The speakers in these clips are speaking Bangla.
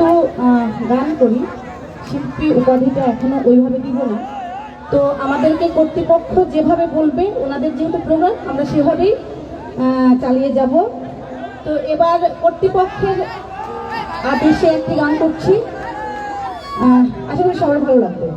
তো গান করি। শিল্পী উপাধিটা এখনও ওইভাবে দিব না। তো আমাদেরকে কর্তৃপক্ষ যেভাবে বলবে, ওনাদের যেহেতু প্রোগ্রাম, আমরা সেভাবেই চালিয়ে যাব। তো এবার কর্তৃপক্ষের আদেশে একটি গান করছি। আশা করি সবার ভালো লাগবে।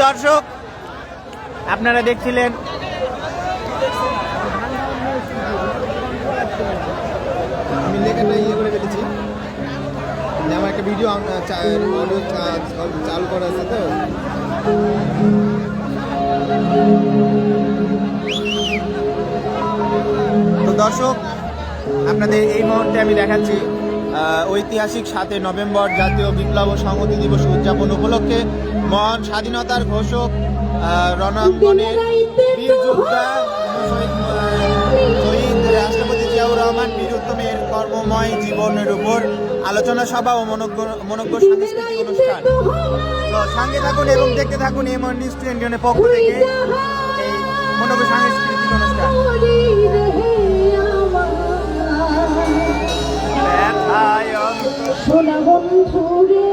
দর্শক আপনারা দেখছিলেন আমি ইয়ে করে আমার একটা ভিডিও করা তো দর্শক আপনাদের এই মুহূর্তে আমি দেখাচ্ছি ঐতিহাসিক সাতে নভেম্বর জাতীয় বিপ্লব ও সংহতি দিবস উদযাপন উপলক্ষে মহান স্বাধীনতার ঘোষক রণাঙ্গনের শহীদ রাষ্ট্রপতি জিয়াউর রহমান বীর উত্তমের কর্মময় জীবনের উপর আলোচনা সভা ও মনজ্ঞ সাংস্কৃতিক অনুষ্ঠান। সঙ্গে থাকুন এবং দেখতে থাকুন এমন নিউজ টোয়েন্টি পক্ষ থেকে এই মনজ্ঞ সাংস্কৃতিক অনুষ্ঠান। 사연 소나곤 소리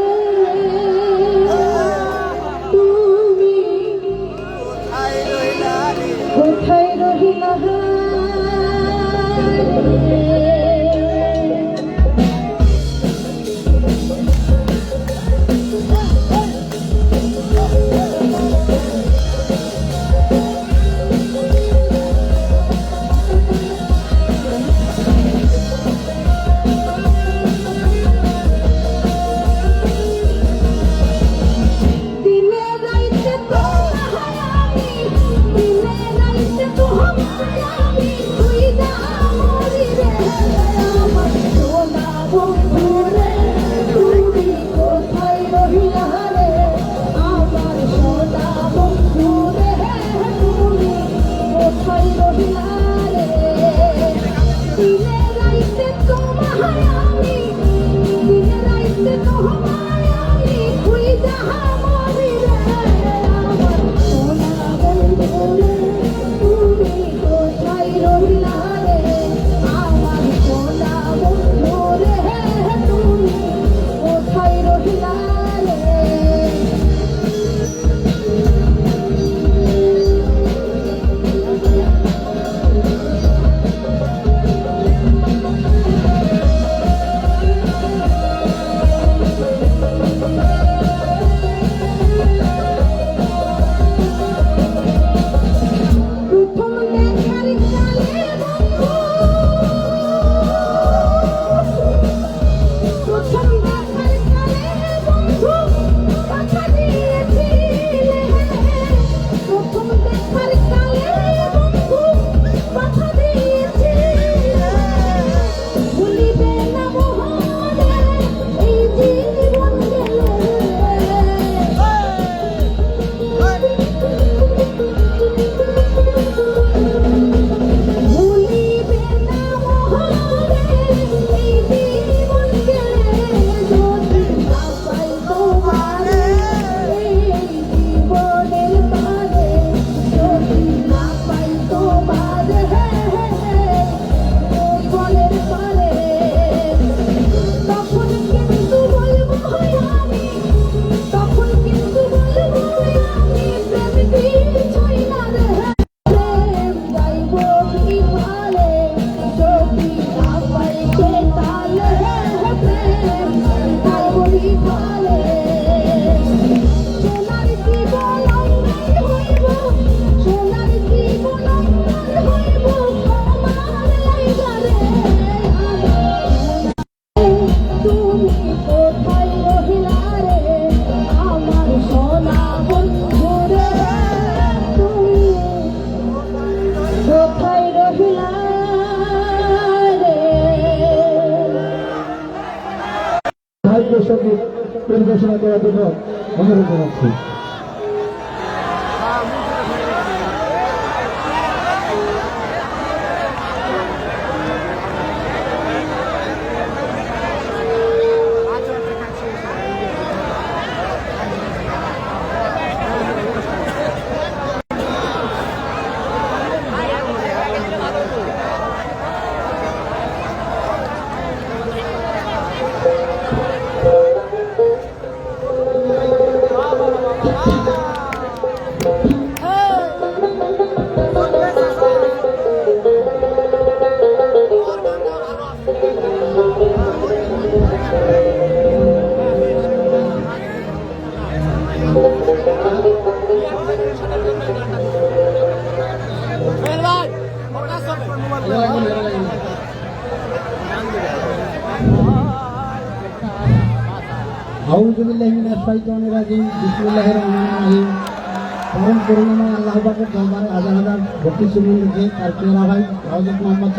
পাকের দরবারে হাজার হাজার ভক্তি সুমন রেখে তার ভাই হজরত মোহাম্মদ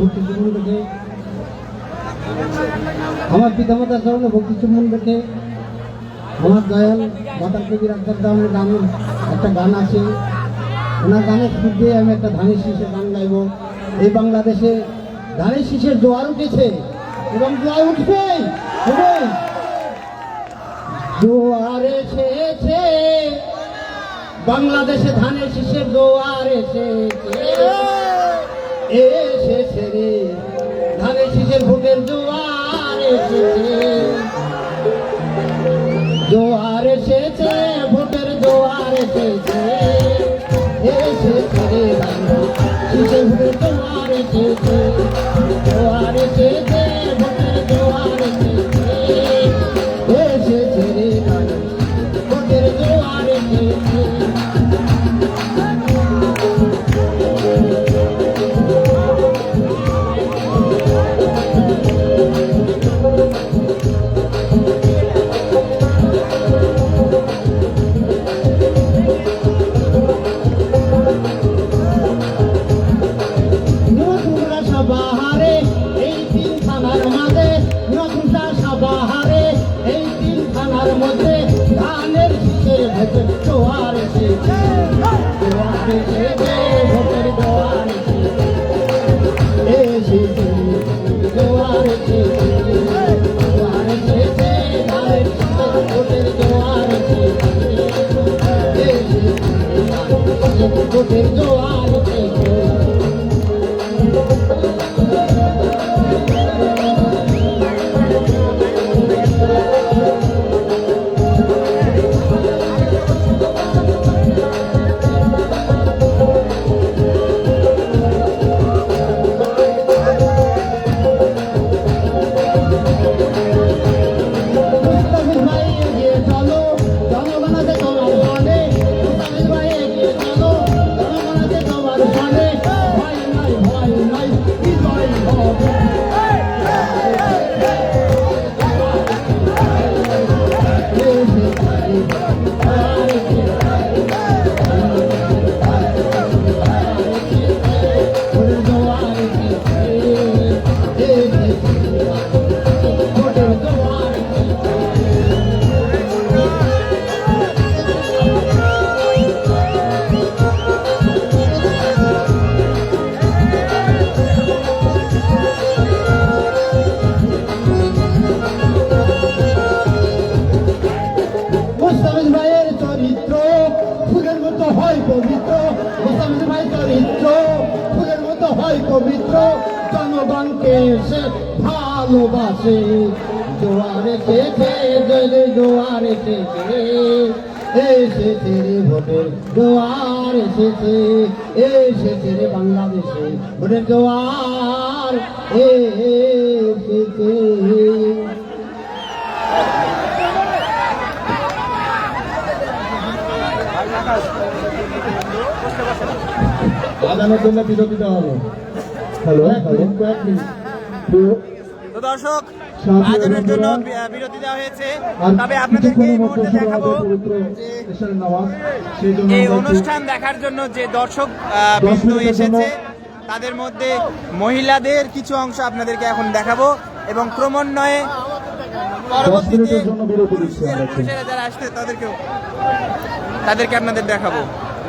ভক্তি সুমন আমার পিতামাতার চরণে ভক্তি সুমন আমার দয়াল মাতার কবির আক্তার দামের গান একটা গান আছে। ওনার গানের সুর দিয়ে আমি একটা ধানের শীষে গান গাইব। এই বাংলাদেশে ধানের শীষের জোয়ার উঠেছে এবং জোয়ার উঠবে জোয়ার এসেছে। বাংলাদেশে ধানের শীষের জোয়ার এসেছে। এসেছে রে। ধানের শীষের ভোটের জোয়ার জয় জোয়ার এসেছে। এসেছে রে ভোটের জোয়ার এসেছে। এসেছে রে বাংলাদেশে ভোটের জোয়ার এসেছে। বাজানোর জন্য দেওয়া হবে। Hello hello. কয়েক মিনিট তো দর্শক আয়োজনের জন্য বিরতি দেওয়া হয়েছে। তবে আপনাদেরকে এই মুহূর্তে দেখাবো যে এই অনুষ্ঠান দেখার জন্য যে দর্শক বিন্দু এসেছে তাদের মধ্যে মহিলাদের কিছু অংশ আপনাদেরকে এখন দেখাবো এবং ক্রমান্বয়ে পরবর্তীতে। পুরুষেরা যারা আসছে তাদেরকেও তাদেরকে আপনাদের দেখাবো।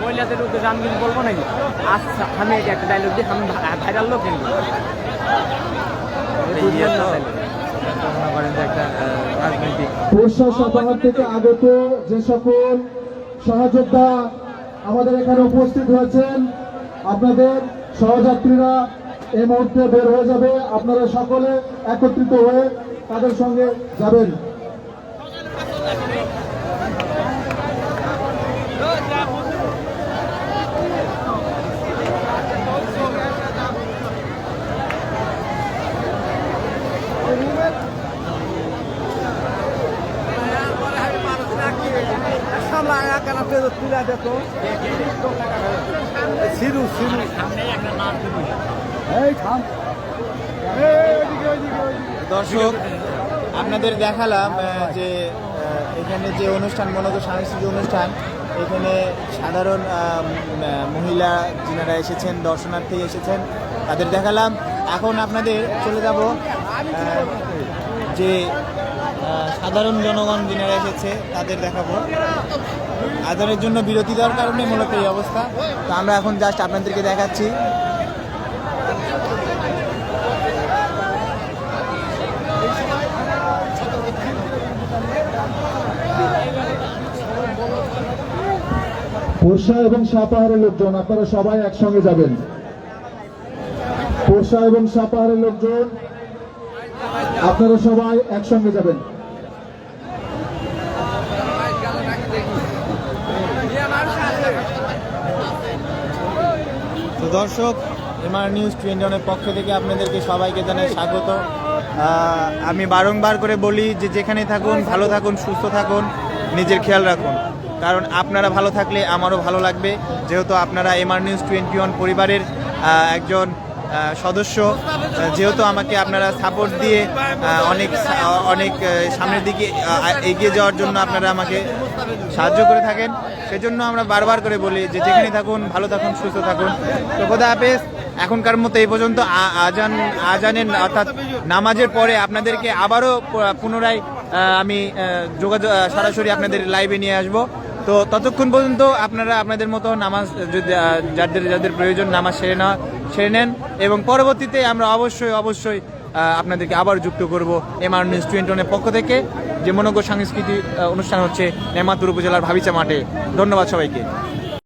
মহিলাদের উদ্দেশ্যে আমি বলব নাকি? আচ্ছা আমি একটা ডায়লগ দিই আমি ভাইরাল লোক কিন্তু করেন যে একটা আহ, রাজনৈতিক বর্ষা সাপাহার থেকে আগত যে সকল সহযোদ্ধা আমাদের এখানে উপস্থিত হয়েছেন আপনাদের সহযাত্রীরা এই মুহূর্তে বের হয়ে যাবে। আপনারা সকলে একত্রিত হয়ে তাদের সঙ্গে যাবেন। দর্শক, আপনাদের দেখালাম যে এখানে যে অনুষ্ঠান, মূলত সাংস্কৃতিক অনুষ্ঠান, এখানে সাধারণ মহিলা যিনারা এসেছেন, দর্শনার্থী এসেছেন, তাদের দেখালাম। এখন আপনাদের চলে যাব যে সাধারণ জনগণ যিনারা এসেছে, তাদের দেখাবো। আদরের জন্য বিরতি দেওয়ার কারণে মূলত এই অবস্থা। তো আমরা এখন জাস্ট আপনাদেরকে দেখাচ্ছি। পোষা এবং সাপাহারের লোকজন, আপনারা সবাই একসঙ্গে যাবেন। পোষা এবং সাপাহারের লোকজন, আপনারা সবাই একসঙ্গে যাবেন। দর্শক, এমআর নিউজ টোয়েন্টি পক্ষ থেকে আপনাদেরকে সবাইকে জানাই স্বাগত। আমি বারংবার করে বলি যে যেখানে থাকুন, ভালো থাকুন, সুস্থ থাকুন, নিজের খেয়াল রাখুন। কারণ আপনারা ভালো থাকলে আমারও ভালো লাগবে। যেহেতু আপনারা এমআর নিউজ টোয়েন্টি ওয়ান পরিবারের একজন সদস্য যেহেতু আমাকে আপনারা সাপোর্ট দিয়ে অনেক অনেক সামনের দিকে এগিয়ে যাওয়ার জন্য আপনারা আমাকে সাহায্য করে থাকেন। সেজন্য আমরা বারবার করে বলি যে যেখানে থাকুন, ভালো থাকুন, সুস্থ থাকুন। তো খোদা হাফেজ, এখনকার মতো এই পর্যন্ত আজান আজানের অর্থাৎ নামাজের পরে আপনাদেরকে আবারও পুনরায় আমি যোগাযোগ সরাসরি আপনাদের লাইভে নিয়ে আসব। তো ততক্ষণ পর্যন্ত আপনারা আপনাদের মতো নামাজ, যদি যাদের যাদের প্রয়োজন নামাজ সেরে নেওয়া সেরে নেন। এবং পরবর্তীতে আমরা অবশ্যই অবশ্যই আপনাদেরকে আবার যুক্ত করব এমআর নিউজ টোয়েন্টি পক্ষ থেকে। যে মনোজ্ঞ সাংস্কৃতিক অনুষ্ঠান হচ্ছে নেমাতুর উপজেলার ভাবিচা মাঠে। ধন্যবাদ সবাইকে।